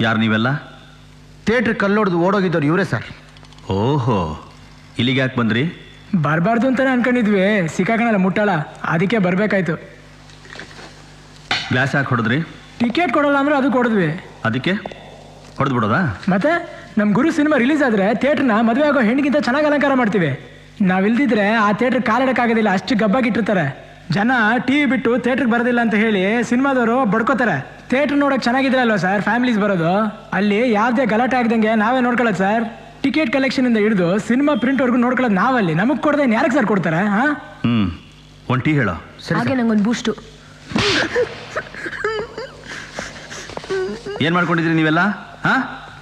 ಯಾರು ನೀವೆಲ್ಲ? ಥಿಯೇಟ್ರ್ ಕಲ್ಲೊಡ್ದು ಓಡೋಗಿದ್ದವ್ರು ಇವರೇ ಸರ್. ಓಹೋ ಇಲ್ಲಿಗೆ ಯಾಕೆ ಬಂದ್ರಿ? ಬರಬಾರ್ದು ಅಂತಾನೆ ಅನ್ಕೊಂಡಿದ್ವಿ ಸಿಕ್ಕಾಕಣಲ್ಲ ಮುಟ್ಟಾಳ ಅದಕ್ಕೆ ಬರಬೇಕಾಯ್ತು. ಗ್ಲಾಸ್ ಯಾಕೆ ಹೊಡೆದ್ರಿ? ಟಿಕೆಟ್ ಕೊಡಲ್ಲ ಅಂದ್ರೆ ಅದು ಕೊಡಿದ್ವಿ. ಅದಕ್ಕೆ? ಹೊಡೆದು ಬಿಡೋದಾ? ಮತ್ತೆ ನಮ್ಮ ಗುರು ಸಿನಿಮಾ ರಿಲೀಸ್ ಆದ್ರೆ ಥಿಯೇಟ್ರ್ನ ಮದುವೆ ಆಗೋ ಹೆಣ್ಣಿಗಿಂತ ಚೆನ್ನಾಗಿ ಅಲಂಕಾರ ಮಾಡ್ತೀವಿ. ನಾವಿಲ್ದಿದ್ರೆ ಆ ಥಿಯೇಟ್ರ್ ಕಾಲಿಡೋಕ್ಕಾಗೋದಿಲ್ಲ ಅಷ್ಟು ಗಬ್ಬಾಗಿಟ್ಟಿರ್ತಾರೆ ಜನ ಟಿವಿ ಬಿಟ್ಟು ಥಿಯೇಟ್ರಿಗೆ ಬರೋದಿಲ್ಲ ಅಂತ ಹೇಳಿ ಸಿನಿಮಾದವರು ಬಡ್ಕೋತಾರೆ. ಥಿಯೇಟ್ರ್ ನೋಡೋಕೆ ಚೆನ್ನಾಗಿದ್ರೆ ಅಲ್ವಾ ಸರ್? ಫ್ಯಾಮಿಲೀಸ್ ಬರೋದು? ಅಲ್ಲಿ ಯಾವುದೇ ಗಲಾಟೆ ಆಗ್ದಂಗೆ ನಾವೇ ನೋಡ್ಕೊಳ್ಳೋದು ಸರ್. ಟಿಕೆಟ್ ಕಲೆಕ್ಷನ್ ಇಂದ ಹಿಡಿದು ಸಿನಿಮಾ ಪ್ರಿಂಟ್ವರೆಗೂ ನೋಡ್ಕೊಳ್ಳೋದು ನಾವಲ್ಲಿ. ನಮಗೆ ಕೊಡದೆ ಯಾರಿಗೆ ಸರ್ ಕೊಡ್ತಾರೆ ಹಾ? ಹ್ಞೂ ಒಂದು ಟೀ ಹೇಳೋ. ಹಾಗೆ ನಂಗೊಂದು ಬೂಸ್ಟು ಏನು ಮಾಡ್ಕೊಂಡಿದ್ರಿ ನೀವೆಲ್ಲ? ಹಾ?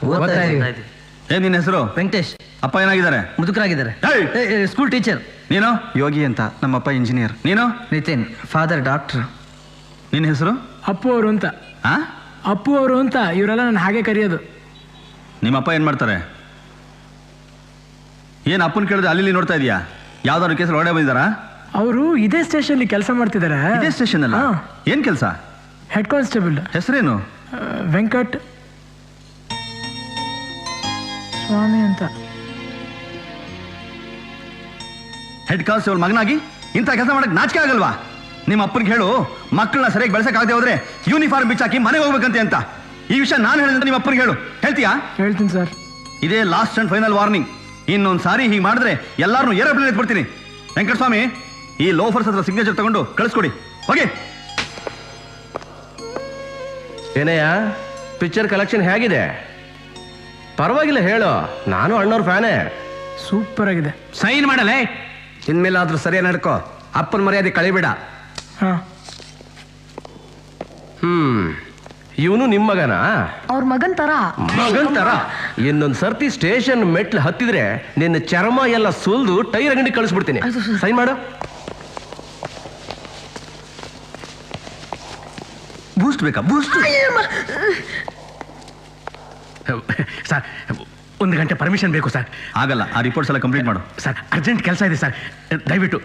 ಓದ್ತಾ. ಏನು ನಿನ್ನ ಹೆಸರು? ವೆಂಕಟೇಶ್. ಅಪ್ಪ ಏನಾಗಿದ್ದಾರೆ? ಮುದುಕರಾಗಿದ್ದಾರೆ. ಏಯ್! ಸ್ಕೂಲ್ ಟೀಚರ್ ನೀನು? ಯೋಗಿ ಅಂತ ನಮ್ಮಪ್ಪ ಇಂಜಿನಿಯರ್ ನೀನು? ನಿತಿನ್ ಫಾದರ್ ಡಾಕ್ಟರ್ ನಿನ್ನ ಹೆಸರು? ಅಪ್ಪು ಅವರು ಅಂತ. ಆ? ಅಪ್ಪು ಅವರು ಅಂತ ಇವರೆಲ್ಲ ನಾನು ಹಾಗೆ ಕರೆಯೋದು. ನಿಮ್ಮಪ್ಪ ಏನು ಮಾಡ್ತಾರೆ? ಏನು ಅಪ್ಪನ ಕೇಳಿದ್ರೆ ಅಲ್ಲಿ ನೋಡ್ತಾ ಇದೆಯಾ? ಯಾವ್ದಾದ್ರು ಕೇಸಲ್ಲಿ ಒಳಗಡೆ ಬಂದಿದ್ದಾರಾ? ಅವರು ಇದೇ ಸ್ಟೇಷನ್ ಕೆಲಸ ಮಾಡ್ತಿದ್ದಾರೆ. ಇದೇ ಸ್ಟೇಷನ್ ಅಲ್ಲ. ಏನು ಕೆಲಸ? Head constable. ಹೆಸರೇನು? ವೆಂಕಟ್. ಸ್ವಾಮಿ ಅಂತ. ಹೆಡ್ ಕಾನ್ಸ್ಟೇಬಲ್ ಮಗನಾಗಿ ಇಂಥ ಕೆಲಸ ಮಾಡಕ್ಕೆ ನಾಚಿಕೆ ಆಗಲ್ವಾ? ನಿಮ್ಮ ಅಪ್ಪನಿಗೆ ಹೇಳು ಮಕ್ಕಳನ್ನ ಸರಿಯಾಗಿ ಬೆಳೆಸಕ್ಕಾಗದೆ ಹೋದ್ರೆ ಯೂನಿಫಾರ್ಮ್ ಬಿಚ್ಚಾಕಿ ಮನೆಗೆ ಹೋಗ್ಬೇಕಂತೆ ಅಂತ. ಈ ವಿಷಯ ನಾನು ಹೇಳಿದ್ರೆ ನಿಮ್ಮ ಅಪ್ಪನಿಗೆ ಹೇಳು. ಹೇಳ್ತೀಯಾ? ಹೇಳ್ತೀನಿ ಸರ್. ಇದೇ ಲಾಸ್ಟ್ ಅಂಡ್ ಫೈನಲ್ ವಾರ್ನಿಂಗ್ ಇನ್ನೊಂದು ಸಾರಿ ಹೀಗೆ ಮಾಡಿದ್ರೆ ಎಲ್ಲಾರನ್ನೂ ಏರೋಪ್ಲೇನ್ ಎತ್ಬಿಡ್ತೀನಿ. ವೆಂಕಟಸ್ವಾಮಿ ಈ ಲೋಫರ್ಸ್ ಹತ್ರ ಸಿಗ್ನೇಚರ್ ತಗೊಂಡು ಕಳಿಸ್ಕೊಡಿ. ಓಕೆ ಏನಯ್ಯ ಪಿಕ್ಚರ್ ಕಲೆಕ್ಷನ್ ಹೇಗಿದೆ? ಪರವಾಗಿಲ್ಲ ಹೇಳು. ನಾನು ಅಣ್ಣವ್ರ ಫ್ಯಾನೇ ಸೂಪರ್ ಆಗಿದೆ. ಸೈನ್ ಮಾಡಲೇ? ಇನ್ಮೇಲಾದ್ರೂ ಸರಿಯಾಗಿ ನಡ್ಕೋ. ಅಪ್ಪನ ಮರ್ಯಾದೆ ಕಳಿಬೇಡ. ಹ್ಮ್. ಇವನು ನಿಮ್ಮ ಮಗನಾ? ಅವ್ರ ಮಗನ್ ತರ. ಮಗನ್ ತರ? ಇನ್ನೊಂದ್ ಸರ್ತಿ ಸ್ಟೇಷನ್ ಮೆಟ್ಲು ಹತ್ತಿದ್ರೆ ನಿನ್ನ ಚರ್ಮ ಎಲ್ಲ ಸುಲ್ದು ಟೈರ್ ಅಂಗಡಿ ಕಳಿಸ್ಬಿಡ್ತೀನಿ. ಸೈನ್ ಮಾಡು. ಬೂಸ್ಟ್ ಬೇಕಾ? ಬೂಸ್ಟ್. ಸರ್ ಒಂದು ಗಂಟೆ ಪರ್ಮಿಷನ್ ಬೇಕು ಸರ್. ಆಗಲ್ಲ ಆ ರಿಪೋರ್ಟ್ಸ್ ಎಲ್ಲ ಕಂಪ್ಲೀಟ್ ಮಾಡು. ಸರ್ ಅರ್ಜೆಂಟ್ ಕೆಲಸ ಇದೆ ಸರ್. ದಯವಿಟ್ಟು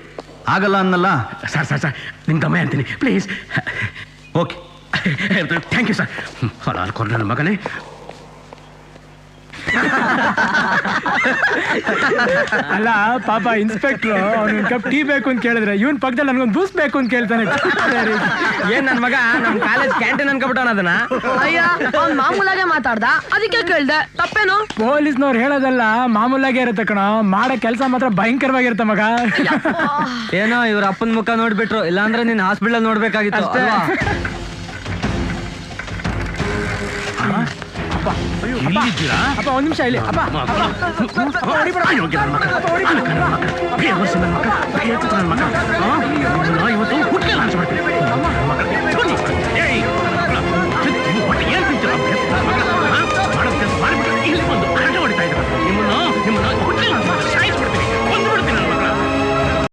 ಆಗಲ್ಲ ಅನ್ನಲ್ಲ? ಸರ್ ಸರ್ ಸರ್ ನಿಮ್ಮ ಗಮನ ಅಂತೀನಿ. Please okay. Thank you sir ಹೊಲ ಕೊರ್ ನನ್ನ ಮಗನೇ. ಅಲ್ಲ ಪಾಪ ಇನ್ಸ್ಪೆಕ್ಟರ್ ಅವ್ನ ಕಪ್ ಟೀ ಬೇಕು ಅಂತ ಕೇಳಿದ್ರೆ ಇವನ್ ಪಕ್ಕದಲ್ಲಿ ನನ್ಗೊಂದು ಬೂಸ್ ಬೇಕು ಅಂತ ಕೇಳ್ತಾನೆ. ಏನ್ ನನ್ ಮಗ ನಮ್ ಕಾಲೇಜ್ ಕ್ಯಾಂಟೀನ್ ಅನ್ಕೊಬಿಟ್ಟವನ ಅದನ್ನ? ಅಯ್ಯ ಅವ್ನ್ ಮಾಮೂಲಾಗೆ ಮಾತಾಡ್ದ ಅದಕ್ಕೆ ಕೇಳ್ದೆ ತಪ್ಪೇನು? ಪೊಲೀಸ್ನವ್ರು ಹೇಳೋದಲ್ಲ ಮಾಮೂಲಾಗೆ ಇರುತ್ತೆ ಕಣ ಮಾಡೋ ಕೆಲಸ ಮಾತ್ರ ಭಯಂಕರವಾಗಿರುತ್ತೆ ಮಗ. ಏನೋ ಇವ್ರ ಅಪ್ಪನ ಮುಖ ನೋಡ್ಬಿಟ್ರು ಇಲ್ಲಾಂದ್ರೆ ನೀನ್ ಹಾಸ್ಪಿಟಲ್ ನೋಡ್ಬೇಕಾಗಿತ್ತು ಅಲ್ವಾ? ಇಲ್ಲಿದ್ದೀರಾ ಅಪ್ಪ ಒಂದ್ ನಿಮಿಷ ಇಲ್ಲಿ ಅಪ್ಪ ಅಪ್ಪ, ಅಪ್ಪ? ಇವತ್ತು ಮಾಡ್ತೀನಿ